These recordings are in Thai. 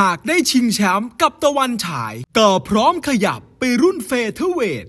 หากได้ชิงแชมป์กับตะวันฉายก็พร้อมขยับไปรุ่นเฟเธอร์เวท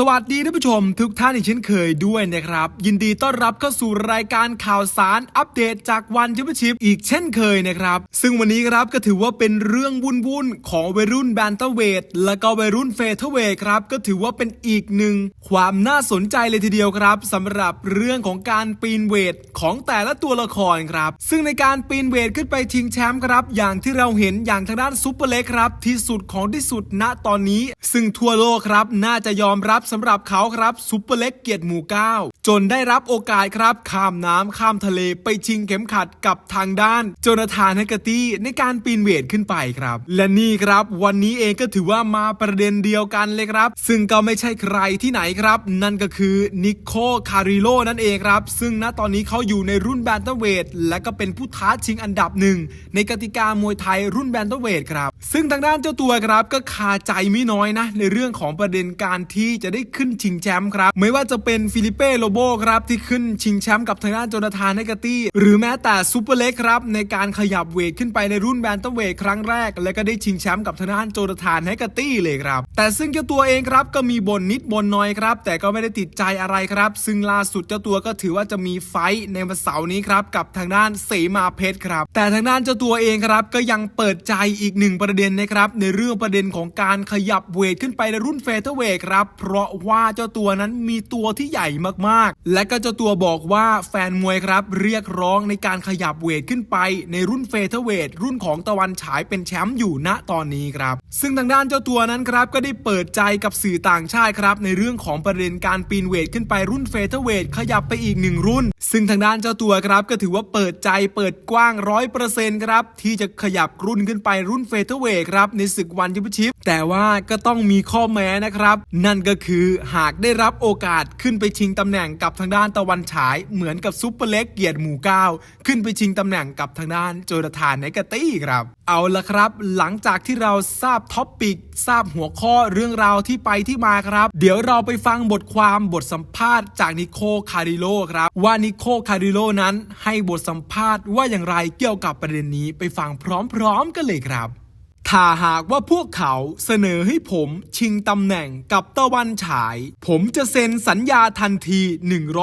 สวัสดีท่านผู้ชมทุกท่านอีกเช่นเคยด้วยนะครับ ยินดีต้อนรับเข้าสู่รายการข่าวสารอัปเดตจากวันแชมเปี้ยนชิพอีกเช่นเคยนะครับ ซึ่งวันนี้ครับก็ถือว่าเป็นเรื่องวุ่นๆของวัยรุ่นแบนเตอร์เวทและก็วัยรุ่นเฟเธอร์เวทครับก็ถือว่าเป็นอีกหนึ่งความน่าสนใจเลยทีเดียวครับสำหรับเรื่องของการปีนเวทของแต่ละตัวละครครับ ซึ่งในการปีนเวทขึ้นไปชิงแชมป์ครับ อย่างที่เราเห็นอย่างทางด้านซุปเปอร์เล็กครับที่สุดของที่สุดณตอนนี้ ซึ่งทั่วโลกครับน่าจะยอมรับสำหรับเขาครับซุปเปอร์เล็กเกียรติหมู่เก้า จนได้รับโอกาสครับข้ามน้ำข้ามทะเลไปชิงเข็มขัดกับทางด้านโจนาธานแฮกเกอร์ตี้ในการปีนเวทขึ้นไปครับ และนี่ครับ วันนี้เองก็ถือว่ามาประเด็นเดียวกันเลยครับ ซึ่งก็ไม่ใช่ใครที่ไหนครับ นั่นก็คือนิโคคาริโลนั่นเองครับ ซึ่งณตอนนี้เขาอยู่ในรุ่นแบนเตอร์เวทและก็เป็นผู้ท้าชิงอันดับหนึ่งในกติกามวยไทยรุ่นแบนเตอร์เวทครับ ซึ่งทางด้านเจ้าตัวครับก็คาใจไม่น้อยนะในเรื่องของประเด็นการที่จะได้ขึ้นชิงแชมป์ครับ ไม่ว่าจะเป็นฟิลิเป้โลโบบครับที่ขึ้นชิงแชมป์กับทางด้านโจนาธานเนกาตี้ หรือแม้แต่ซูเปอร์เล็กครับในการขยับเวทขึ้นไปในรุ่นแบนเตอร์เวทครั้งแรก และก็ได้ชิงแชมป์กับทางด้านโจนาธานเนกาตี้เลยครับ แต่ซึ่งเจ้าตัวเองครับก็มีบ่นนิดบ่นน้อยครับ แต่ก็ไม่ได้ติดใจอะไรครับ ซึ่งล่าสุดเจ้าตัวก็ถือว่าจะมีไฟท์ในวันเสาร์นี้ครับกับทางด้านเสมาเพชรครับ แต่ทางด้านเจ้าตัวเองครับก็ยังเปิดใจอีกหนึ่งประเด็นนะครับในเรื่องประเด็นของการขยับเวทขึ้นไปในรุ่นเฟเธอร์เวทครับเพราะว่าเจ้าตัวนั้นมีตัวที่ใหญ่มากๆและก็เจ้าตัวบอกว่าแฟนมวยครับ เรียกร้องในการขยับเวทขึ้นไป ในรุ่นเฟเธอร์เวทรุ่นของตะวันฉายเป็นแชมป์อยู่ณตอนนี้ครับ ซึ่งทางด้านเจ้าตัวนั้นครับก็ได้เปิดใจกับสื่อต่างชาติครับในเรื่องของประเด็นการปีนเวทขึ้นไปรุ่นเฟเธอร์เวทขยับไปอีกหนึ่งรุ่น ซึ่งทางด้านเจ้าตัวครับก็ถือว่าเปิดใจเปิดกว้างร้อยเปอร์เซ็นต์ครับที่จะขยับรุ่นขึ้นไปรุ่นเฟเธอร์เวทครับในศึกวันแชมเปี้ยนชิพแต่ว่าก็ต้องมีข้อแม้นะครับ นั่นก็คือหากได้รับโอกาสขึ้นไปชิงตำแหน่งกับทางด้านตะวันฉายเหมือนกับซุปเปอร์เล็กเกียรติหมู่เก้าขึ้นไปชิงตำแหน่งกับทางด้านโจนาธานไนกาตี้ครับ เอาละครับ หลังจากที่เราทราบท็อปปิกทราบหัวข้อเรื่องราวที่ไปที่มาครับ เดี๋ยวเราไปฟังบทความบทสัมภาษณ์จากนิโคคาริโลครับว่านิโคคาริโลนั้นให้บทสัมภาษณ์ว่าอย่างไรเกี่ยวกับประเด็นนี้ไปฟังพร้อมๆกันเลยครับ ถ้าหากว่าพวกเขาเสนอให้ผมชิงตำแหน่งกับตะวันฉาย ผมจะเซ็นสัญญาทันที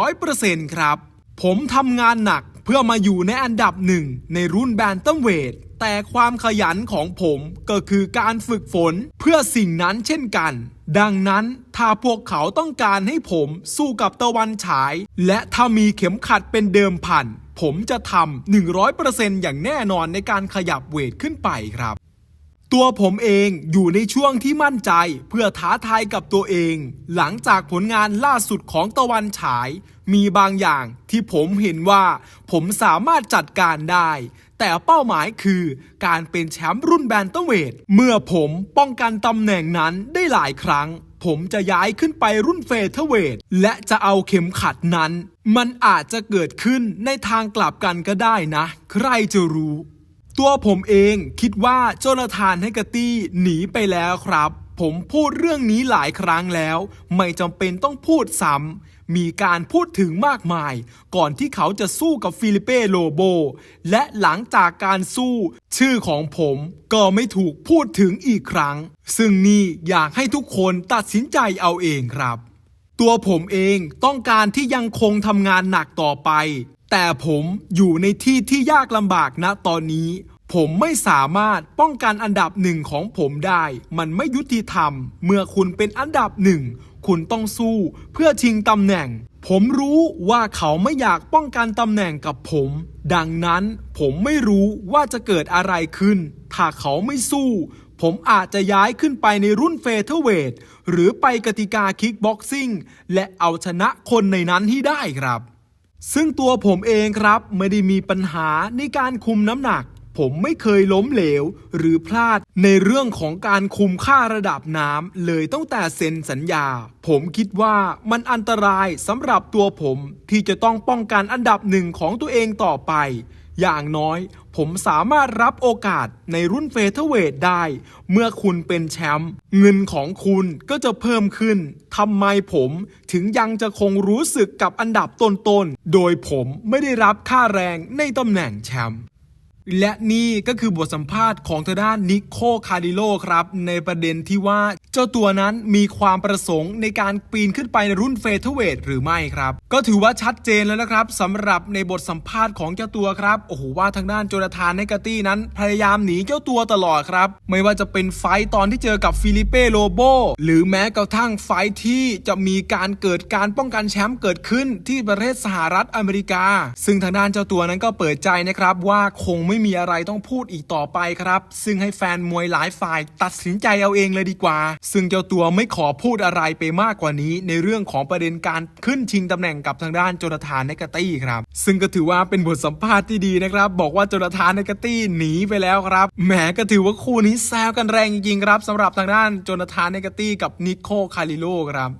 100%ครับ ผมทำงานหนักเพื่อมาอยู่ในอันดับหนึ่งในรุ่นแบนตัมเวท แต่ความขยันของผมก็คือการฝึกฝนเพื่อสิ่งนั้นเช่นกัน ดังนั้นถ้าพวกเขาต้องการให้ผมสู้กับตะวันฉาย และถ้ามีเข็มขัดเป็นเดิมพัน ผมจะทำ100%อย่างแน่นอนในการขยับเวทขึ้นไปครับ ตัวผมเองอยู่ในช่วงที่มั่นใจเพื่อท้าทายกับตัวเอง หลังจากผลงานล่าสุดของตะวันฉาย มีบางอย่างที่ผมเห็นว่า ผมสามารถจัดการได้ แต่เป้าหมายคือการเป็นแชมป์รุ่นแบนเตอร์เวทเมื่อผมป้องกันตำแหน่งนั้นได้หลายครั้ง ผมจะย้ายขึ้นไปรุ่นเฟเธอร์เวทและจะเอาเข็มขัดนั้น มันอาจจะเกิดขึ้นในทางกลับกันก็ได้นะ ใครจะรู้ ตัวผมเองคิดว่าโจนาธานเฮกเกตี้หนีไปแล้วครับ ผมพูดเรื่องนี้หลายครั้งแล้ว ไม่จำเป็นต้องพูดซ้ำมีการพูดถึงมากมาย ก่อนที่เขาจะสู้กับฟิลิเป้โลโบ และหลังจากการสู้ ชื่อของผมก็ไม่ถูกพูดถึงอีกครั้ง ซึ่งนี่อยากให้ทุกคนตัดสินใจเอาเองครับ ตัวผมเองต้องการที่ยังคงทำงานหนักต่อไป แต่ผมอยู่ในที่ที่ยากลำบากณตอนนี้ ผมไม่สามารถป้องกันอันดับหนึ่งของผมได้ มันไม่ยุติธรรม เมื่อคุณเป็นอันดับหนึ่ง คุณต้องสู้เพื่อชิงตำแหน่ง ผมรู้ว่าเขาไม่อยากป้องกันตำแหน่งกับผม ดังนั้นผมไม่รู้ว่าจะเกิดอะไรขึ้น ถ้าเขาไม่สู้ ผมอาจจะย้ายขึ้นไปในรุ่นเฟเธอร์เวทหรือไปกติกาคิกบ็อกซิ่งและเอาชนะคนในนั้นให้ได้ครับ ซึ่งตัวผมเองครับไม่ได้มีปัญหาในการคุมน้ำหนัก ผมไม่เคยล้มเหลว หรือพลาดในเรื่องของการคุมค่าระดับน้ำเลยตั้งแต่เซ็นสัญญา ผมคิดว่ามันอันตรายสำหรับตัวผมที่จะต้องป้องกันอันดับหนึ่งของตัวเองต่อไป อย่างน้อยผมสามารถรับโอกาสในรุ่นเฟเธอร์เวทได้ เมื่อคุณเป็นแชมป์เงินของคุณก็จะเพิ่มขึ้นทำไมผมถึงยังจะคงรู้สึกกับอันดับต้นๆ โดยผมไม่ได้รับค่าแรงในตำแหน่งแชมป์และนี่ก็คือบทสัมภาษณ์ของทางด้านนิโคคาริโลครับ ในประเด็นที่ว่า เจ้าตัวนั้นมีความประสงค์ในการปีนขึ้นไปในรุ่นเฟเธอร์เวทหรือไม่ครับ ก็ถือว่าชัดเจนแล้วนะครับสำหรับในบทสัมภาษณ์ของเจ้าตัวครับโอ้โหว่าทางด้านโจนาธานเนกาตี้นั้น พยายามหนีเจ้าตัวตลอดครับ ไม่ว่าจะเป็นไฟต์ตอนที่เจอกับฟิลิเป้โลโบหรือแม้กระทั่งไฟต์ที่จะมีการเกิดการป้องกันแชมป์เกิดขึ้นที่ประเทศสหรัฐอเมริกา ซึ่งทางด้านเจ้าตัวนั้นก็เปิดใจนะครับว่าคงไม่มีอะไรต้องพูดอีกต่อไปครับ ซึ่งให้แฟนมวยหลายฝ่ายตัดสินใจเอาเองเลยดีกว่าซึ่งเจ้าตัวไม่ขอพูดอะไรไปมากกว่านี้ในเรื่องของประเด็นการขึ้นชิงตำแหน่งกับทางด้านโจนาธานเนกาตี้ครับ ซึ่งก็ถือว่าเป็นบทสัมภาษณ์ที่ดีนะครับ บอกว่าโจนาธานเนกาตี้หนีไปแล้วครับแหมก็ถือว่าคู่นี้แซวกันแรงจริงๆครับสำหรับทางด้านโจนาธานเนกาตี้กับนิโคคาริโลครับ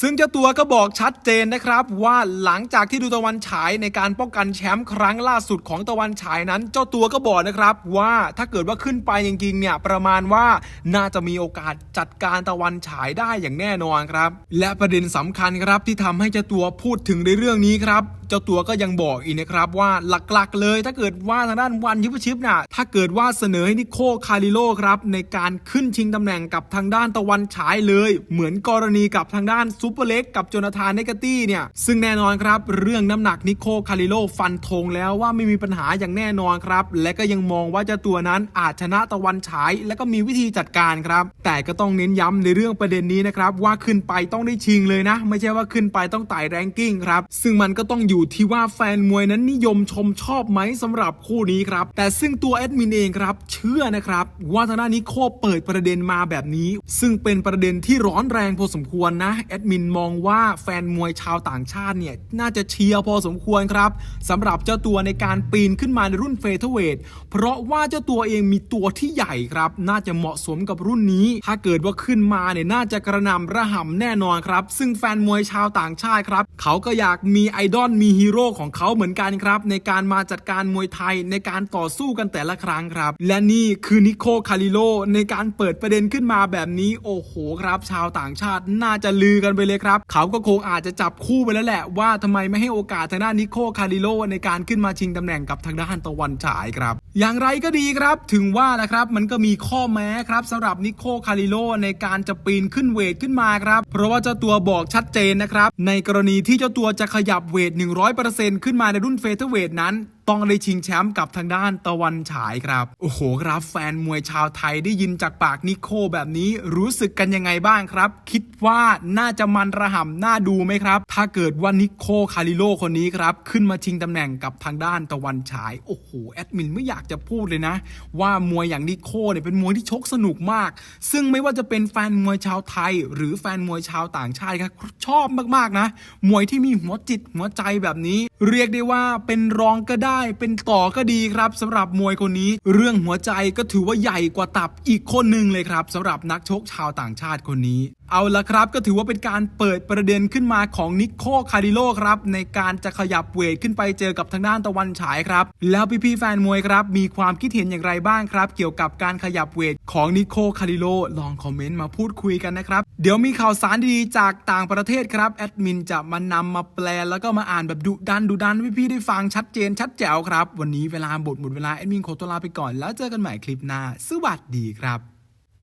ซึ่งเจ้าตัวก็บอกชัดเจนนะครับว่าหลังจากที่ดูตะวันฉายในการป้องกันแชมป์ครั้งล่าสุดของตะวันฉายนั้น เจ้าตัวก็บอกนะครับว่าถ้าเกิดว่าขึ้นไปจริงๆเนี่ยประมาณว่าน่าจะมีโอกาสจัดการตะวันฉายได้อย่างแน่นอนครับ และประเด็นสำคัญครับที่ทำให้เจ้าตัวพูดถึงในเรื่องนี้ครับเจ้าตัวก็ยังบอกอีกนะครับว่าหลักๆเลยถ้าเกิดว่าทางด้านวันยุพชิปน่ะถ้าเกิดว่าเสนอให้นิโคคาริโลครับในการขึ้นชิงตำแหน่งกับทางด้านตะวันฉายเลย เหมือนกรณีกับทางด้านซูเปอร์เล็กกับโจนาธานเนกาตี้เนี่ย ซึ่งแน่นอนครับ เรื่องน้ำหนักนิโคคาริโลฟันธงแล้วว่าไม่มีปัญหาอย่างแน่นอนครับ และก็ยังมองว่าเจ้าตัวนั้นอาจชนะตะวันฉาย และก็มีวิธีจัดการครับ แต่ก็ต้องเน้นย้ำในเรื่องประเด็นนี้นะครับ ว่าขึ้นไปต้องได้ชิงเลยนะ ไม่ใช่ว่าขึ้นไปต้องไต่แรงกิ้งครับซึ่งมันก็ต้องอยู่ที่ว่าแฟนมวยนั้นนิยมชมชอบไหมสำหรับคู่นี้ครับแต่ซึ่งตัวแอดมินเองครับเชื่อนะครับว่าทางด้านนิโคเปิดประเด็นมาแบบนี้ ซึ่งเป็นประเด็นที่ร้อนแรงพอสมควรนะแอดมิมินมองว่าแฟนมวยชาวต่างชาติเนี่ย น่าจะเชียร์พอสมควรครับสำหรับเจ้าตัวในการปีนขึ้นมาในรุ่นเฟเธอร์เวทเพราะว่าเจ้าตัวเองมีตัวที่ใหญ่ครับ น่าจะเหมาะสมกับรุ่นนี้ ถ้าเกิดว่าขึ้นมาเนี่ยน่าจะกระนำระห่ำแน่นอนครับ ซึ่งแฟนมวยชาวต่างชาติครับ เขาก็อยากมีไอดอลมีฮีโร่ของเขาเหมือนกันครับ ในการมาจัดการมวยไทยในการต่อสู้กันแต่ละครั้งครับ และนี่คือนิโคคาริโลในการเปิดประเด็นขึ้นมาแบบนี้โอ้โหครับ ชาวต่างชาติน่าจะลือกันไปเลยครับ เขาก็คงอาจจะจับคู่ไปแล้วแหละ ว่าทำไมไม่ให้โอกาสทางด้านนิโคคาริโลในการขึ้นมาชิงตำแหน่งกับทางด้านตะวันฉายครับ อย่างไรก็ดีครับ ถึงว่านะครับมันก็มีข้อแม้ครับสำหรับนิโคคาริโลในการจะปีนขึ้นเวทขึ้นมาครับเพราะว่าเจ้าตัวบอกชัดเจนนะครับในกรณีที่เจ้าตัวจะขยับเวท 100%ขึ้นมาในรุ่นเฟเธอร์เวทนั้น ต้องได้ชิงแชมป์กับทางด้านตะวันฉายครับ โอ้โหครับแฟนมวยชาวไทยได้ยินจากปากนิโคแบบนี้รู้สึกกันยังไงบ้างครับ คิดว่าน่าจะมันระห่ำน่าดูไหมครับ ถ้าเกิดว่านิโคคาริโลคนนี้ครับ ขึ้นมาชิงตำแหน่งกับทางด้านตะวันฉาย โอ้โหแอดมินไม่อยากจะพูดเลยนะ ว่ามวยอย่างนิโคเนี่ยเป็นมวยที่ชกสนุกมาก ซึ่งไม่ว่าจะเป็นแฟนมวยชาวไทย หรือแฟนมวยชาวต่างชาติครับชอบมากๆนะ มวยที่มีหัวจิตหัวใจแบบนี้ เรียกได้ว่าเป็นรองก็ได้เป็นต่อก็ดีครับสำหรับมวยคนนี้ เรื่องหัวใจก็ถือว่าใหญ่กว่าตับอีกคนหนึ่งเลยครับสำหรับนักชกชาวต่างชาติคนนี้ เอาละครับก็ถือว่าเป็นการเปิดประเด็นขึ้นมาของนิโคคาริโลครับ ในการจะขยับเวทขึ้นไปเจอกับทางด้านตะวันฉายครับ แล้วพี่ๆแฟนมวยครับ มีความคิดเห็นอย่างไรบ้างครับ เกี่ยวกับการขยับเวทของนิโคคาริโลลองคอมเมนต์มาพูดคุยกันนะครับ เดี๋ยวมีข่าวสารดีๆจากต่างประเทศครับแอดมินจะมานำมาแปลแล้วก็มาอ่านแบบดุดันดุดันพี่ๆได้ฟังชัดเจนชัดแจ๋วครับ วันนี้เวลาบทหมดเวลาแอดมินขอตัวลาไปก่อนแล้วเจอกันใหม่คลิปหน้าสวัสดีครับ